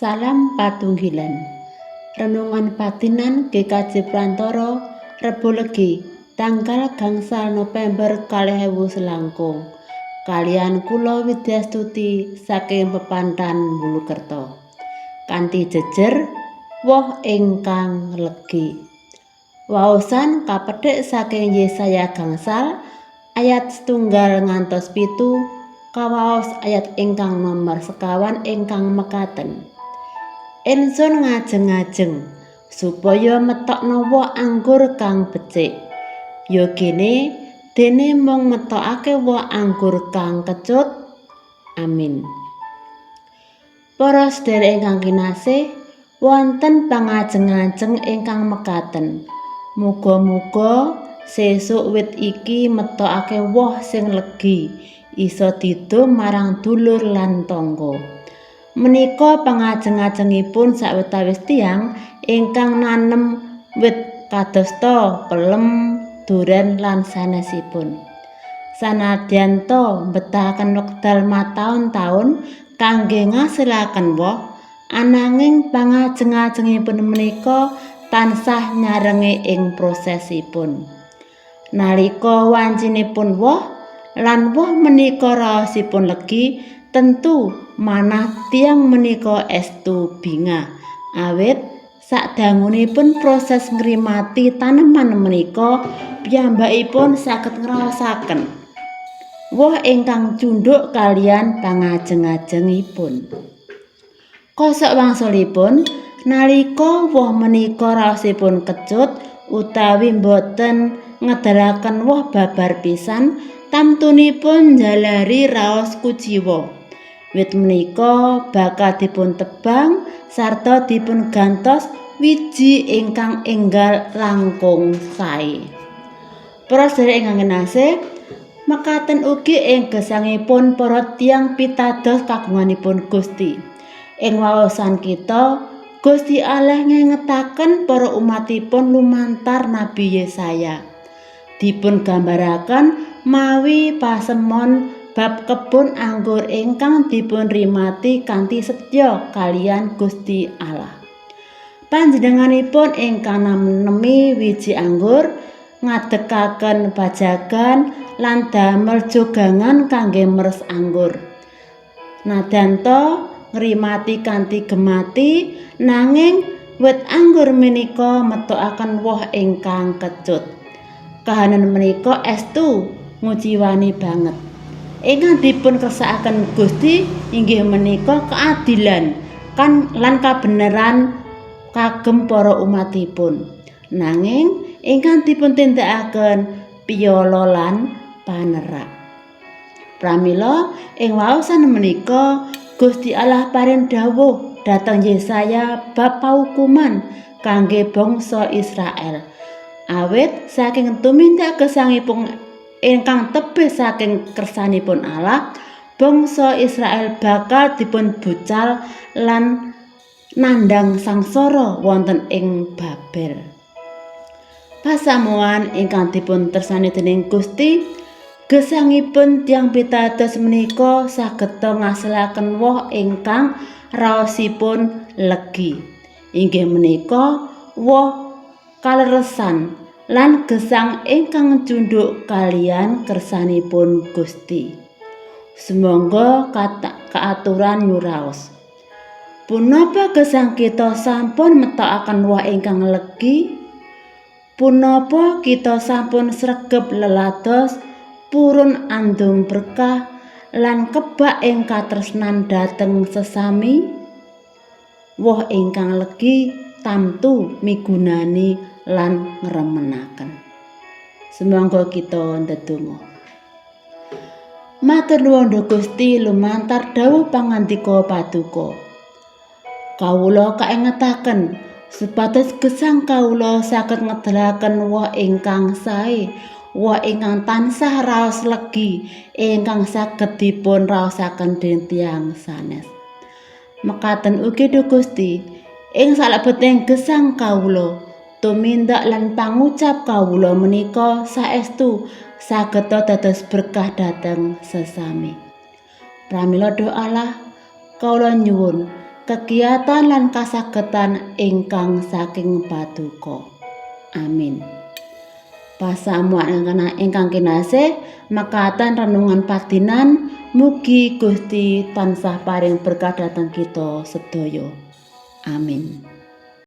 Salam patunggilan. Renungan patinan GKJ Prantoro Rebo Legi tanggal gangsal November 2000 selangkung. Kalian kula Widyastuti saking pepantan Bulukerto. Kanthi jejer woh ingkang legi. Waosan kapethik saking Yesaya gangsal ayat setunggal ngantos pitu kawaos ayat ingkang nomor sekawan ingkang mekaten. Ensun ngajeng-ngajeng supaya metokno woh anggur kang becik. Ya kene dene mung metokake woh anggur kang kecut. Amin. Para sedherek ingkang kinasih, wonten pangajeng-ajeng ingkang mekaten. Muga-muga sesuk wit iki metokake woh sing legi, isa didum marang dulur lan tangga. Menika pangajeng-ajengipun sawetawis tiyang ingkang nanem wit kadosta pelem, duren lan sanesipun. Sanadyan to betahaken wekdal mataun-taun kangge ngasilaken woh, ananging pangajeng-ajengipun menika tansah nyarengi ing prosesipun. Nalika wancinipun woh lan woh menika raosipun legi, tentu manah tiang menika estu binga. Awit sadangunipun proses ngrimati taneman menika piyambakipun saged ngraosaken. Woh ingkang cunduk kalian pangajeng-ajengipun. Kosok wangsulipun nalika woh menika raosipun kecut utawi boten ngedalaken woh babar pisan tamtunipun jalari raos kuciwa Wit menika bakal dipun tebang sarta dipun gantos wiji ingkang enggal langkung sae. Para sedherek ingkang kinasih, mekaten ugi ing gesangipun para tiyang pitados kagunganipun Gusti. Ing waosan kita, Gusti Allah ngengetaken para umatipun lumantar Nabi Yesaya. Dipun gambaraken mawi pasemon bab kebun anggur ingkang dipun rimati kanthi setya kalian Gusti Allah. Panjenenganipun ingkang nemi wiji anggur ngadekaken bajagan lan damel jogangan kangge meres anggur. Nadanto ngrimati kanthi gemati nanging wit anggur menika metukaken woh ingkang kecut. Kahanan menika estu nguciwani banget. Ingkang dipun kersakaken Gusti inggih menika keadilan kan lan kabeneran kagem para umatipun. Nanging ingkang dipun tindakaken piyala lan panerak. Pramila ing waosan menika Gusti Allah paring dawuh dhateng Yesaya bab paukuman kangge bangsa Israel. Awit saking tumindak gesangipun ingkang tebih saking kersanipun Allah bangsa Israel bakal dipun bucal lan nandang sangsara wonten ing Babel. Pasamuan ingkang dipun tersani dening Gusti gesangipun tiang pitados menika saged ngasilaken woh ingkang raosipun legi. Inggih menika woh kaleresan lan gesang ingkang cunduk kalian kersanipun Gusti. Semoga kata keaturan nyuraos. Punapa gesang kita sampun metokaken wah ingkang legi? Punapa kita sampun sregep lelados purun andung berkah lan kebak ing katresnan dhateng sesami? Woh ingkang legi tamtu migunani lan ngremenaken. Semangga kita ndedonga. Matur nuwun Gusti lumantar dawuh pangandika paduka. Kawula kaengetaken supados gesang kawula saged ngedalaken woh ingkang sae, woh ingkang tansah raos legi ingkang saged dipun raosaken dening tiyang sanes. Mekaten ugi Gusti, ing salebeting gesang kawula tumindak lan pangucap kawula menika saestu saged dados berkah dhateng sesami. Pramila doa Allah kawula nyuwun kegiatan lan kasagedan ingkang saking paduka. Amin. Pasamuan ingkang kinasih, makaten renungan padinan mugi Gusti tansah paring berkah dhateng kita sedaya. Amin.